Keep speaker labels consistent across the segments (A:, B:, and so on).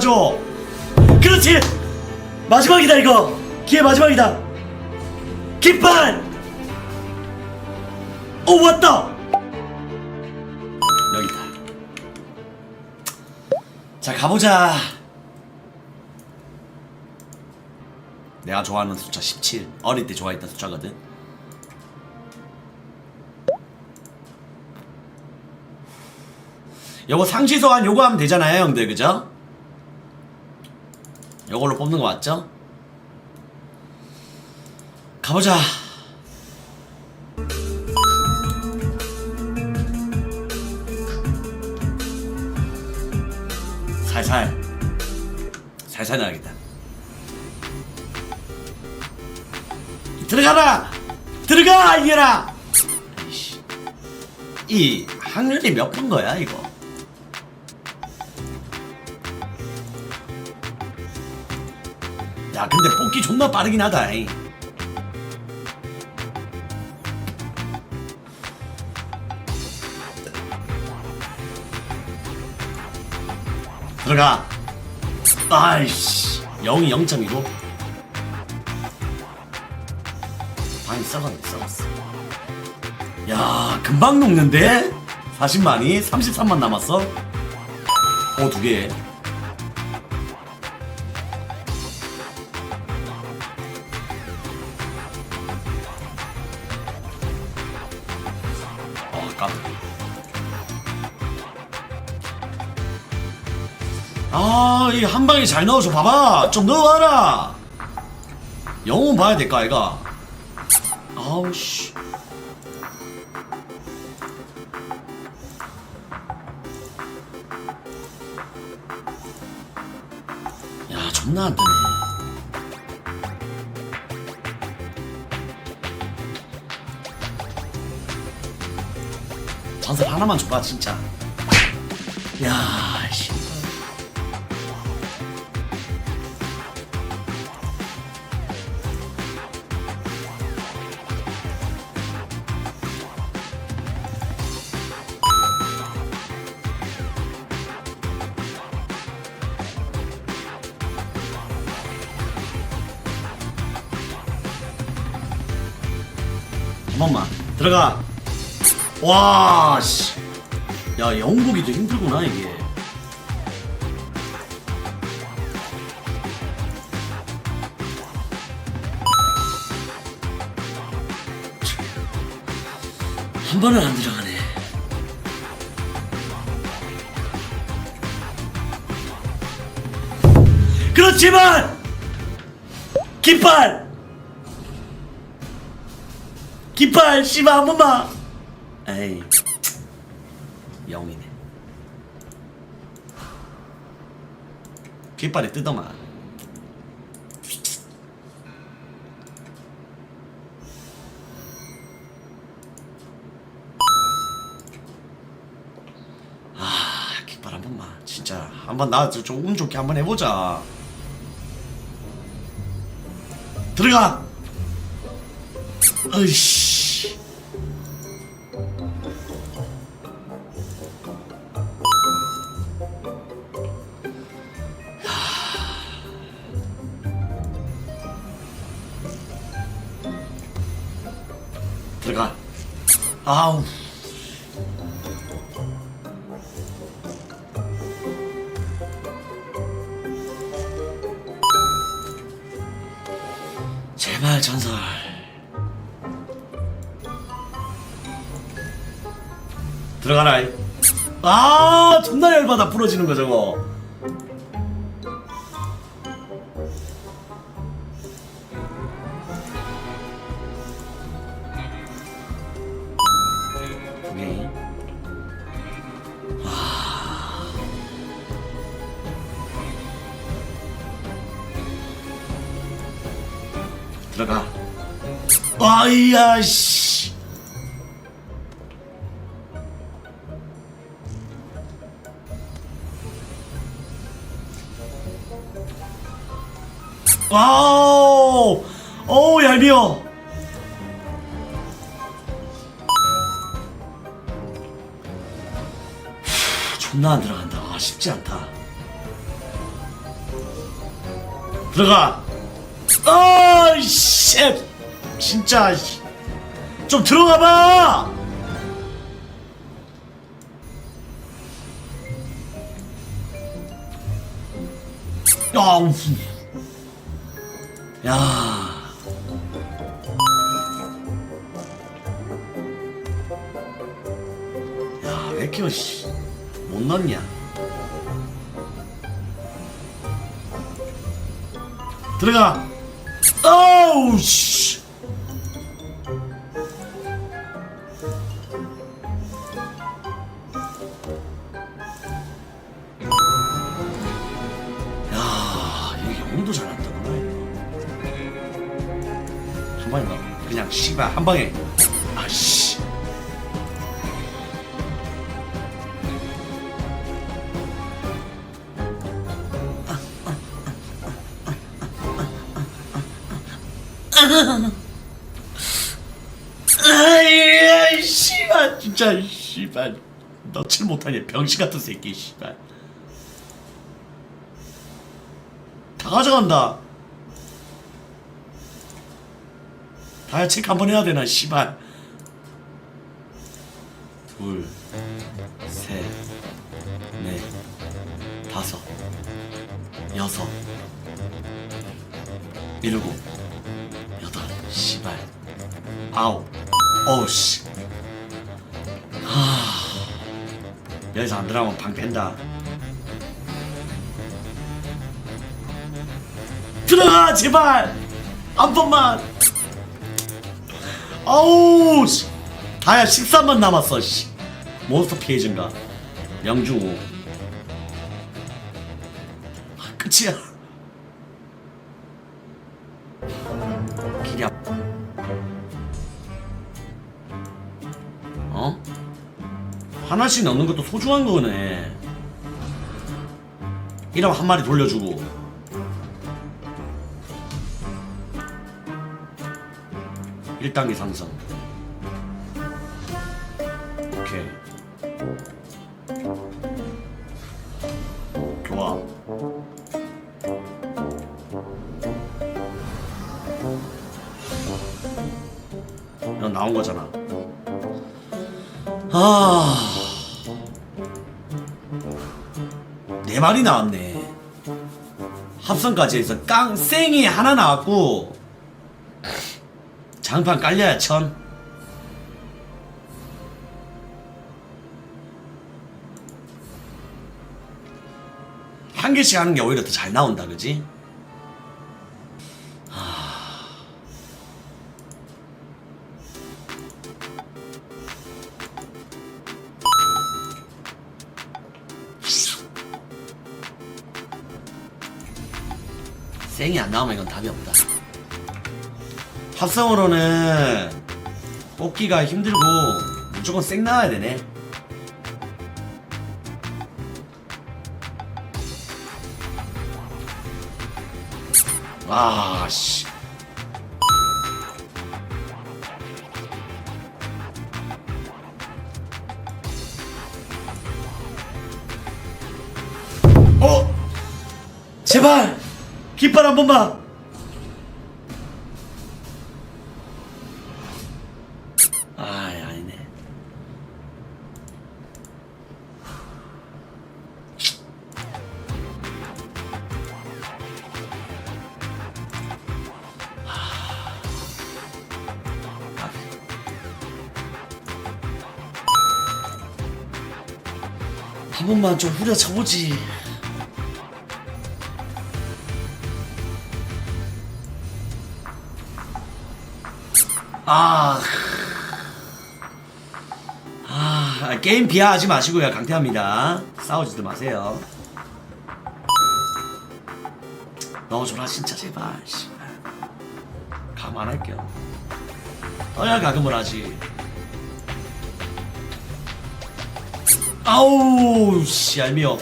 A: 들어가줘. 그렇지. 마지막이다 이거. 기회 마지막이다. 깃발 오 왔다. 여기다. 자 가보자. 내가 좋아하는 숫자 17 어릴 때 좋아했던 숫자거든. 요거 상시 소환 요거 하면 되잖아요 형들. 그죠? 요걸로 뽑는 거 맞죠? 가보자. 살살. 살살 나가겠다. 들어가라! 들어가 아이씨. 이 확률이 몇 푼 거야 이거 야 근데 뽑기 존나 빠르긴 하다 이. 들어가. 아이씨 0이 0.15 방이 썩었네 썩었어. 야 금방 녹는데? 40만이? 33만 남았어? 어 두개 아, 이한 방에 잘 넣어줘. 봐봐. 좀 넣어봐라. 영혼 봐야 될까, 아이가? 아우, 씨. 야, 존나 안 되네. 전설 하나만 줘봐, 진짜. 야, 번만. 들어가. 와씨. 야 영보기도 힘들구나 이게. 한 번은 안 들어가네. 그렇지만 깃발 깃발 씨발 한 번만 에이 영이네. 깃발에 뜯어마 아 깃발 한 번만. 진짜 한번 나좀운 좋게 한번 해보자. 들어가! 으이씨. 아우. 제발 전설. 들어가라. 이. 아, 존나 열받아 부러지는 거 저거. 들어가. 아이야 씨. 와우! 어우, 얄미워! 존나 안 들어간다. 아, 쉽지 않다. 들어가 아이씨 진짜 씨. 좀 들어가봐 야, 우후. 야. 야, 왜 이렇게 씨, 못 넣냐? 들어가. 아우 씨. 야, 이게 영도 잘한다구나. 방에 나 그냥 씨발 한 방에. 씨발, 진짜, 씨발. 넣질 못하니 병신 같은 새끼, 씨발. 다 가져간다. 다야 체크 한번 해야 되나, 씨발. 둘, 셋, 넷, 다섯, 여섯, 일곱, 여덟, 씨발. 아홉, 어우, 씨. 하. 여기서 안 들어가면 방 뺀다. 들어가 제발 한 번만 아우 씨. 다야 13만 남았어 씨. 몬스터 피해진가 명중호 아, 끝이야 하나씩 넣는 것도 소중한 거네. 이러면 한 마리 돌려주고. 1단계 상승 오케이. 좋아. 이건 나온 거잖아. 아... 네 마리 나왔네 합성까지 해서 깡생이 하나 나왔고 장판 깔려야 천. 한 개씩 하는 게 오히려 더 잘 나온다, 그지? 나오면 이건 답이 없다. 합성으로는 뽑기가 힘들고 무조건 생 나와야 되네. 아, 씨. 어? 제발! 깃발 한 번만! 아, 아니네. 한 번만 좀 후려쳐보지. 아. 아, 게임 비하하지 마시고요. 강태합니다. 싸우지도 마세요. 넣어줘라, 진짜, 제발. 감안할게요. 떠야 가금을 하지. 아우, 씨, 알미요.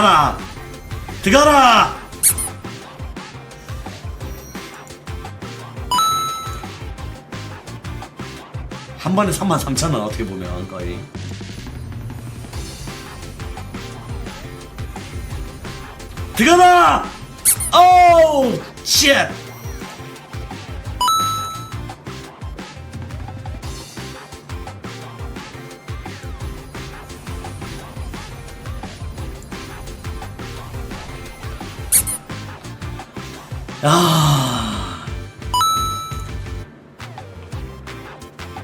A: 가라 들어가라 한 번에 33,000원 어떻게 보면 거의 들어가라! 오우 쉣! 야.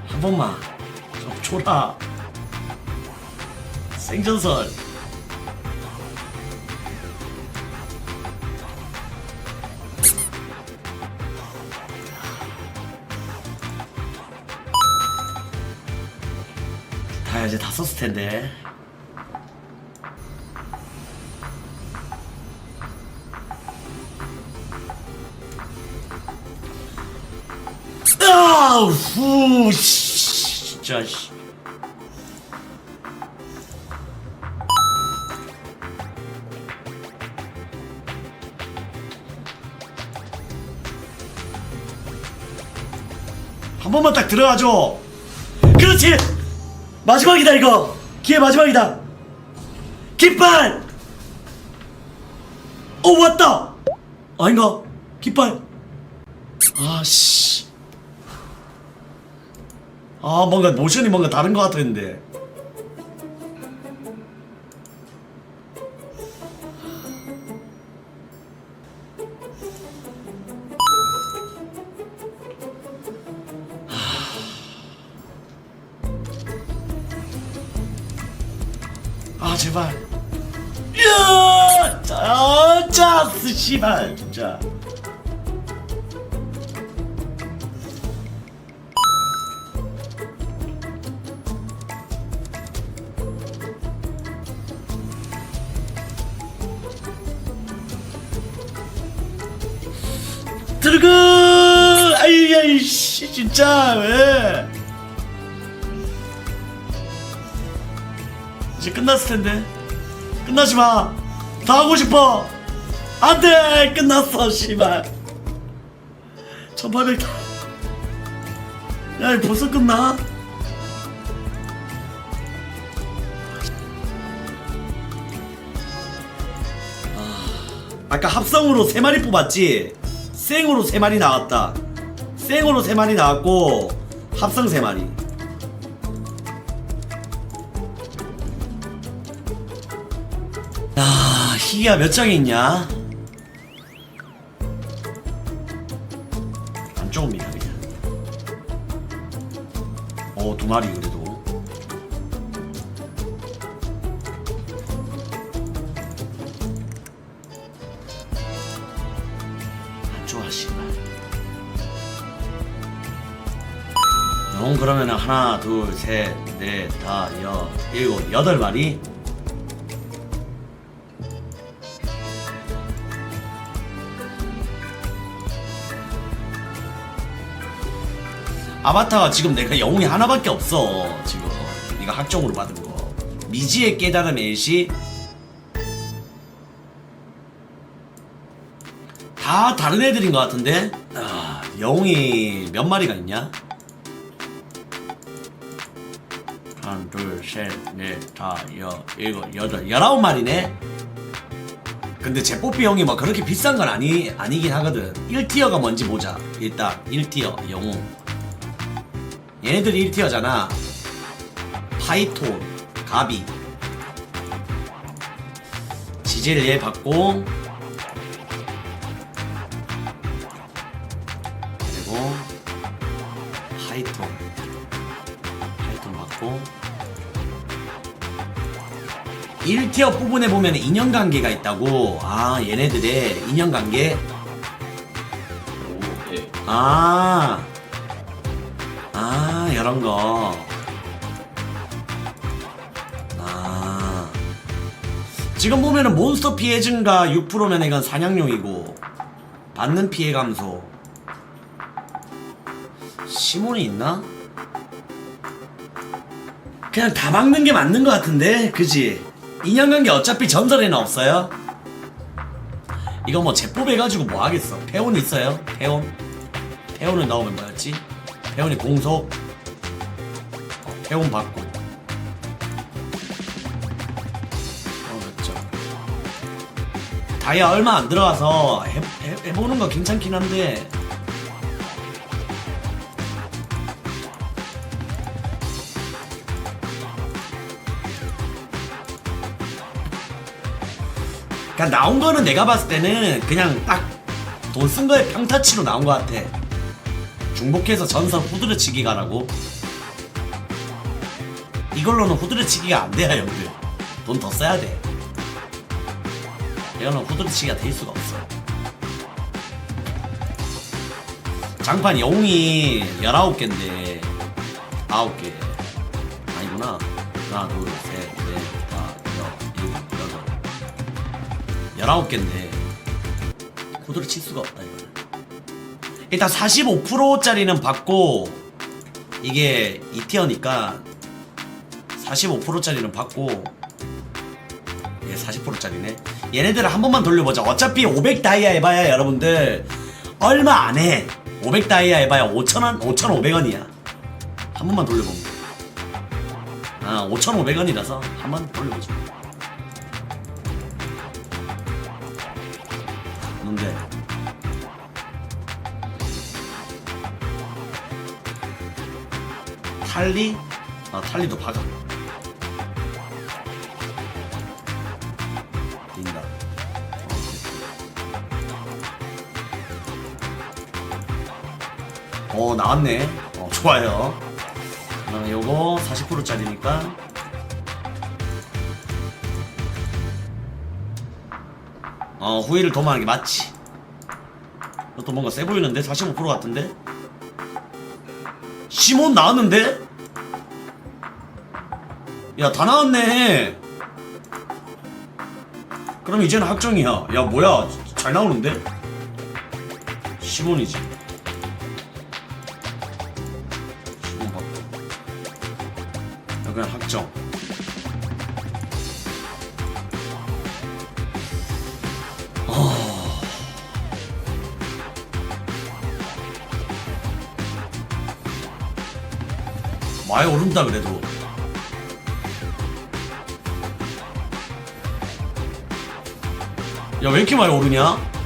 A: 한 번만 좀 줘라. 생전설. 다 이제 다 썼을 텐데. 아우 후 씨, 진짜 씨. 한 번만 딱 들어가줘. 그렇지. 마지막이다 이거. 기회 마지막이다. 깃발. 어 왔다. 아닌가? 깃발. 아씨. 아 뭔가 모션이 뭔가 다른 것 같았는데. 아 제발. 야! 자, 짜스 씨발 진짜 씨 진짜 왜? 이제 끝났을 텐데. 끝나지 마다 하고 싶어. 안돼! 끝났어 씨발. 1800 야, 벌써 끝나? 아까 합성으로 세 마리 뽑았지? 생으로 세 마리 나왔다. 생으로 세 마리 나왔고 합성 세 마리. 야, 희귀가 몇 장이 있냐? 안 좋습니다, 그냥. 어, 두 마리 그래도. 안 좋아, 씨발. 영 그러면은 하나, 둘, 셋, 넷, 다, 여, 일곱, 여덟 마리. 아바타가 지금 내가 영웅이 하나밖에 없어 지금. 네가 학종으로 받은 거. 미지의 깨달음 일시. 다 다른 애들인 것 같은데? 아, 영웅이 몇 마리가 있냐 하나 둘셋넷다여 일곱 여덟 열아홉 마리네. 근데 제 뽀삐 형이 뭐 그렇게 비싼 건 아니 아니긴 하거든. 1티어가 뭔지 보자. 일단 1티어 영웅. 얘네들이 1티어잖아. 파이톤 가비. 지젤 얘 받고 1티어 부분에 보면 인연관계가 있다고 아 얘네들의 인연관계
B: 오, 예.
A: 아, 아, 이런 거. 아. 지금 보면은 몬스터 피해 증가 6%면 이건 사냥용이고, 받는 피해 감소. 시몬이 있나? 그냥 다 막는 게 맞는 것 같은데? 그지? 인연관계 어차피 전설에는 없어요? 이거 뭐 제법해가지고 뭐 하겠어? 페온 있어요? 페온? 페온을 넣으면 뭐였지? 페온이 공속 회원 받고 어 그렇죠 다이아 얼마 안 들어가서 해, 해, 해보는 거 괜찮긴 한데 그냥 나온 거는 내가 봤을 때는 그냥 딱 돈 쓴 거에 평타치로 나온 거 같아. 중복해서 전선 후드려치기 가라고. 이걸로는 후드려치기가 안 돼요 형들. 돈 더 써야 돼. 이거는 후드려치기가 될 수가 없어. 장판 영웅이 19개인데 9개. 아니구나. 하나 둘셋 여덟 19개인데 코드를 칠 수가 없다 이거는. 일단 45%짜리는 받고 이게 2티어니까 45%짜리는 받고 얘 40%짜리네. 얘네들을 한 번만 돌려보자. 어차피 500 다이아 해봐야 여러분들 얼마 안해. 500 다이아 해봐야 5천원 5,500원이야. 한 번만 돌려보면 돼. 아 5,500원이라서 한 번 돌려보자 뭔데. 탈리? 아 탈리도 박아. 뛴다 어 나왔네. 어 좋아요. 어, 요거 40%짜리니까 어 후위를 도모하는 게 맞지. 이것도 뭔가 세 보이는데? 45% 같은데? 시몬 나왔는데? 야 다 나왔네. 그럼 이제는 확정이야. 야 뭐야? 잘 나오는데? 시몬이지 많이 오른다 그래도 야 왜 이렇게 많이 오르냐?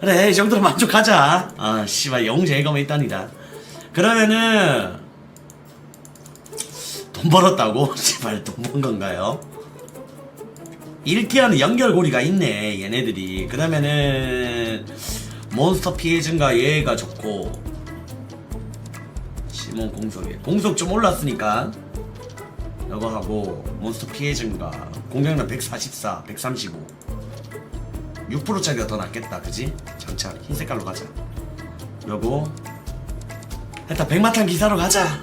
A: 그래 이 정도로 만족하자 아 씨발 영 제거면 있다니다 그러면은 돈 벌었다고? 씨발 돈 번 건가요? 1티어는 연결고리가 있네 얘네들이. 그러면은 몬스터 피해 증가 얘가 좋고 시몬 공속에. 공속 좀 올랐으니까 이거 하고 몬스터 피해 증가. 공격력 144 135 6%짜리가 더 낫겠다 그지? 장착 흰 색깔로 가자. 요거. 일단 백마탄 기사로 가자